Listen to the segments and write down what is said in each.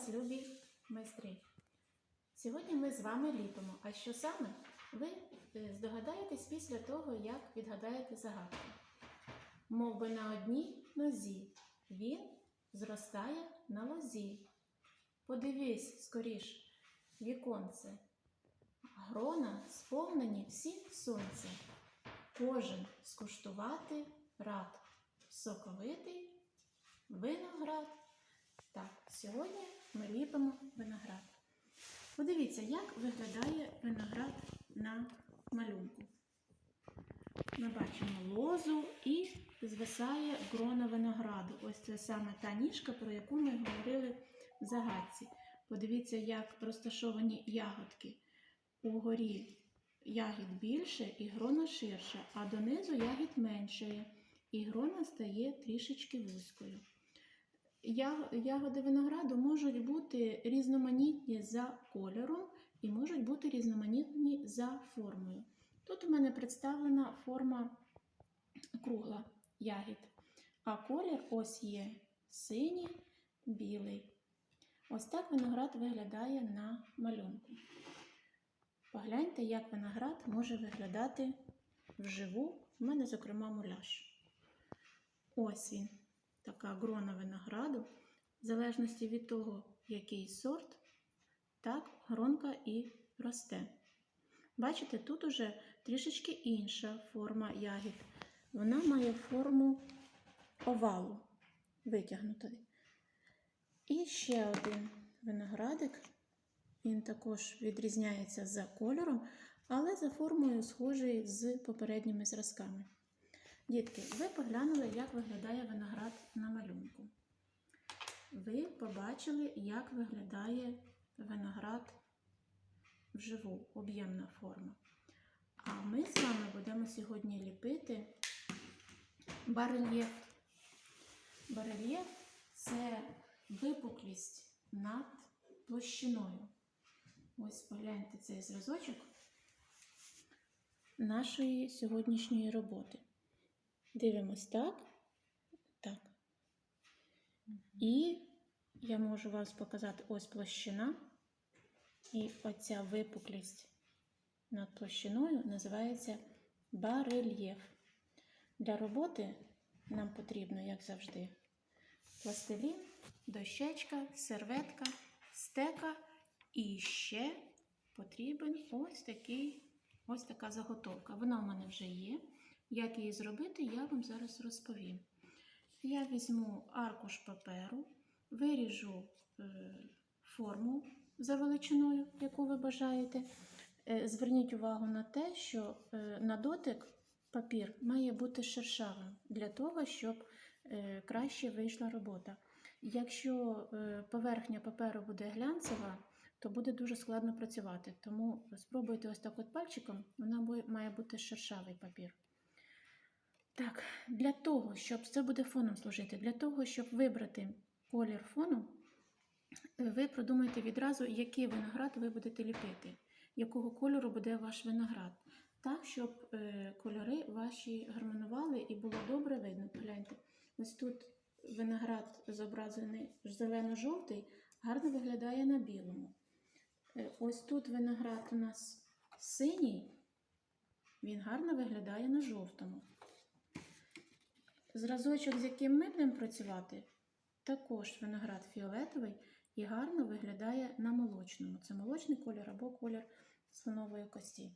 вас, любі майстри! Сьогодні ми з вами ліпимо. А що саме? Ви е, здогадаєтесь після того, як відгадаєте загадку. Мов би на одній нозі. Він зростає на лозі. Подивись скоріш, віконце. Грона сповнені всі сонце. Кожен скуштувати рад. Соковитий виноград. Так, сьогодні ми ліпимо виноград. Подивіться, як виглядає виноград на малюнку. Ми бачимо лозу і звисає грона винограду. Ось це саме та ніжка, про яку ми говорили в загадці. Подивіться, як розташовані ягодки. Угорі ягід більше і грона ширша, а донизу ягід меншає, і грона стає трішечки вузькою. Ягоди винограду можуть бути різноманітні за кольором і можуть бути різноманітні за формою. Тут у мене представлена форма кругла ягід, а колір ось є синій, білий. Ось так виноград виглядає на малюнку. Погляньте, як виноград може виглядати вживу. У мене, зокрема, муляж. Ось він, така грона винограду. В залежності від того, який сорт, так гронка і росте. Бачите, тут уже трішечки інша форма ягід. Вона має форму овалу витягнутої. І ще один виноградик. Він також відрізняється за кольором, але за формою схожий з попередніми зразками. Дітки, ви поглянули, як виглядає виноград на малюнку. Ви побачили, як виглядає виноград вживу, об'ємна форма. А ми з вами будемо сьогодні ліпити барельєф. Барельєф це випуклість над площиною. Ось погляньте цей зразочок нашої сьогоднішньої роботи. Дивимось так. Так. І я можу вам показати ось площина. І оця випуклість над площиною називається барельєф. Для роботи нам потрібно, як завжди, пластилін, дощечка, серветка, стека і ще потрібен ось такий, ось така заготовка. Вона в мене вже є. Як її зробити, я вам зараз розповім. Я візьму аркуш паперу, виріжу е, форму за величиною, яку ви бажаєте. Е, Зверніть увагу на те, що е, на дотик папір має бути шершавим для того, щоб краще вийшла робота. Якщо поверхня паперу буде глянцева, то буде дуже складно працювати. Тому спробуйте ось так от пальчиком, вона має бути шершавий папір. Так, для того, щоб це буде фоном служити, для того, щоб вибрати колір фону, е, ви продумайте відразу, який виноград ви будете ліпити, якого кольору буде ваш виноград. Так, щоб е, кольори ваші гармонували і було добре видно. Погляньте, ось тут виноград зображений зелено-жовтий, гарно виглядає на білому. Е, ось тут виноград у нас синій, він гарно виглядає на жовтому. Зразочок, з яким ми будемо працювати, також виноград фіолетовий і гарно виглядає на молочному. Це молочний колір або колір слонової кості.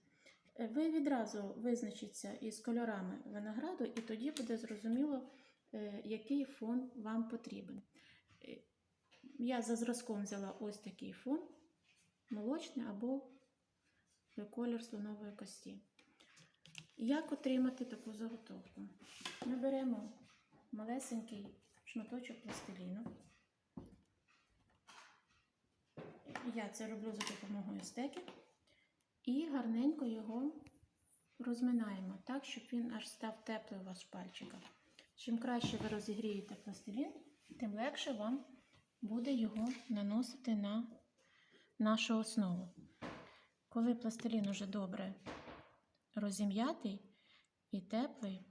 Е, Ви відразу визначіться із кольорами винограду, і тоді буде зрозуміло, е, який фон вам потрібен. Е, Я за зразком взяла ось такий фон, молочний або колір слонової кості. Як отримати таку заготовку? Ми беремо малесенький шматочок пластиліну. Я це роблю за допомогою стеки. І гарненько його розминаємо так, щоб він аж став теплий у вас в пальчиках. Чим краще ви розігрієте пластилін, тим легше вам буде його наносити на нашу основу. Коли пластилін уже добре розім'ятий і теплий,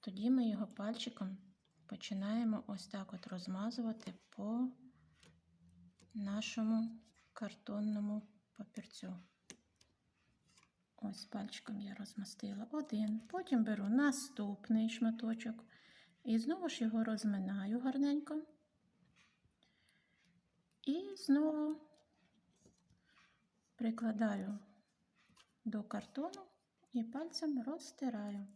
тоді ми його пальчиком починаємо ось так от розмазувати по нашому картонному папірцю. Ось пальчиком я розмастила один. Потім беру наступний шматочок і знову ж його розминаю гарненько. І знову прикладаю до картону і пальцем розтираю.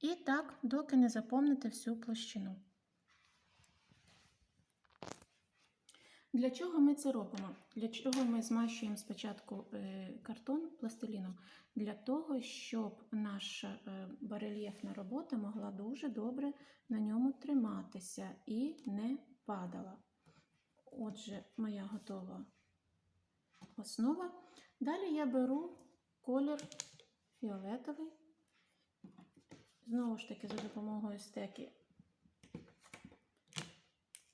І так, доки не заповните всю площину. Для чого ми це робимо? Для чого ми змащуємо спочатку е, картон пластиліном? Для того, щоб наша е, барельєфна робота могла дуже добре на ньому триматися і не падала. Отже, моя готова основа. Далі я беру колір фіолетовий. Знову ж таки, за допомогою стеки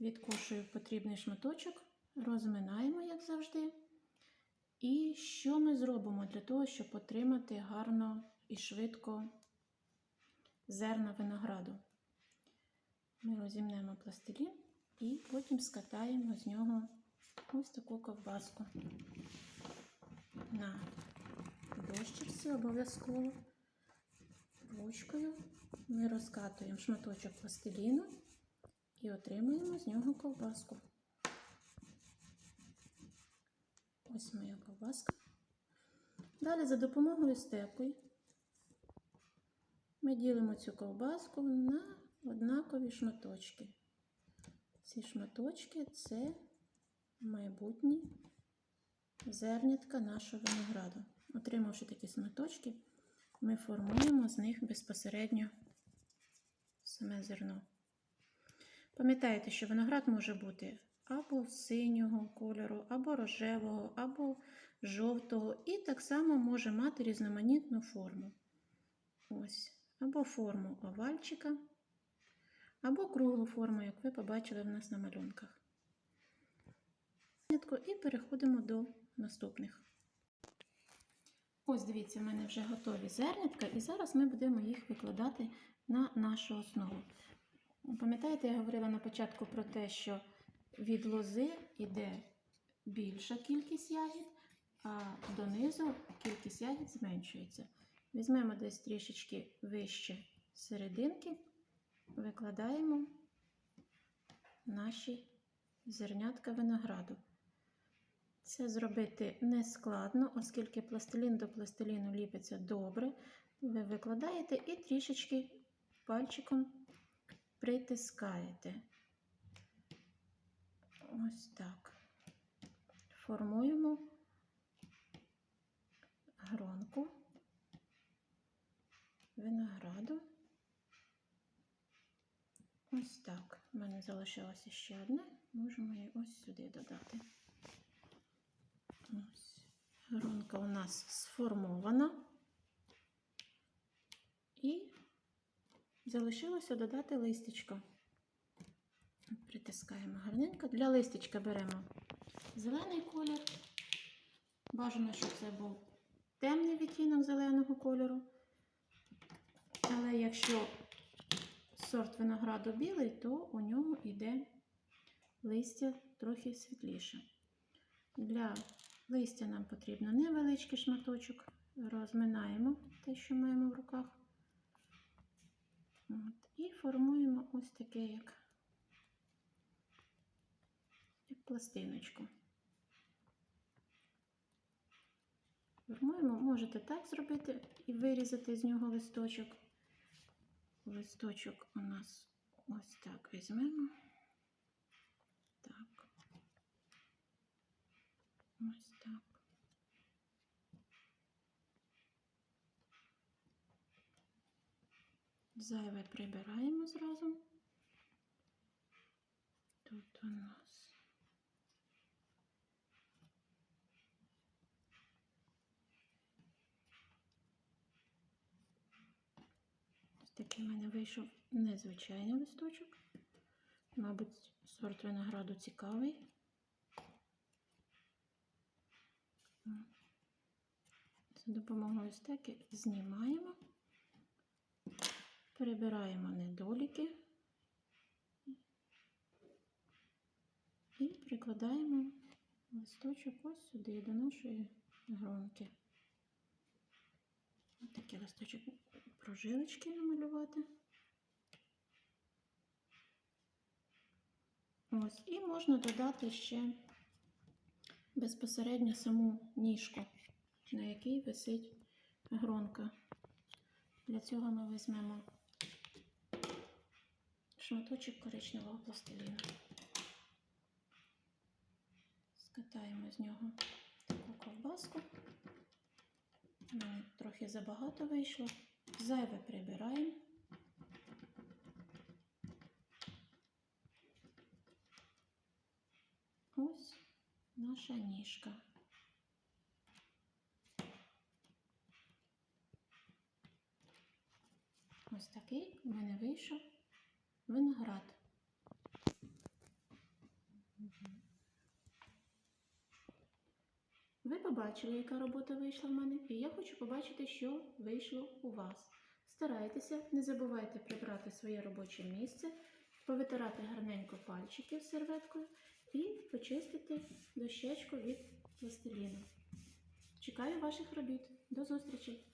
відкушую потрібний шматочок, розминаємо, як завжди. І що ми зробимо для того, щоб отримати гарно і швидко зерна винограду? Ми розімнемо пластилін і потім скатаємо з нього ось таку ковбаску на дощечці обов'язково. Ручкою ми розкатуємо шматочок пластиліну і отримуємо з нього ковбаску. Ось моя ковбаска. Далі за допомогою степлі ми ділимо цю ковбаску на однакові шматочки. Ці шматочки це майбутні зернятка нашого винограду. Отримавши такі шматочки, ми формуємо з них безпосередньо саме зерно. Пам'ятаєте, що виноград може бути або синього кольору, або рожевого, або жовтого, і так само може мати різноманітну форму. Ось, або форму овальчика, або круглу форму, як ви побачили в нас на малюнках. І переходимо до наступних. Ось, дивіться, в мене вже готові зернятка, і зараз ми будемо їх викладати на нашу основу. Пам'ятаєте, я говорила на початку про те, що від лози йде більша кількість ягід, а донизу кількість ягід зменшується. Візьмемо десь трішечки вище серединки, викладаємо наші зернятка винограду. Це зробити не складно, оскільки пластилін до пластиліну ліпиться добре. Ви викладаєте і трішечки пальчиком притискаєте. Ось так. Формуємо гронку винограду. Ось так. У мене залишилося ще одне, можемо її ось сюди додати. Гронка у нас сформована. І залишилося додати листечко. Притискаємо гарненько. Для листечка беремо зелений колір. Бажано, щоб це був темний відтінок зеленого кольору. Але якщо сорт винограду білий, то у нього йде листя трохи світліше. Для листя нам потрібно невеличкий шматочок. Розминаємо те, що маємо в руках. От. І формуємо ось таке, як, як пластиночку. Формуємо, можете так зробити і вирізати з нього листочок. Листочок у нас ось так візьмемо. Так. Ось так. Зайве прибираємо зразу. Тут у нас ось такий в мене вийшов незвичайний листочок. Мабуть, сорт винограду цікавий. За допомогою стеки знімаємо. Перебираємо недоліки і прикладаємо листочок ось сюди до нашої гронки. Ось такий листочок прожилочки намалювати. Ось, і можна додати ще безпосередньо саму ніжку, на якій висить гронка. Для цього ми візьмемо шматочок коричневого пластиліну. Скатаємо з нього таку ковбаску. У трохи забагато вийшло. Зайве прибираємо. Ось наша ніжка. Ось такий у мене вийшов виноград. Ви побачили, яка робота вийшла в мене, і я хочу побачити, що вийшло у вас. Старайтеся, не забувайте прибрати своє робоче місце, повитирати гарненько пальчики серветкою і почистити дощечку від пластиліну. Чекаю ваших робіт. До зустрічі!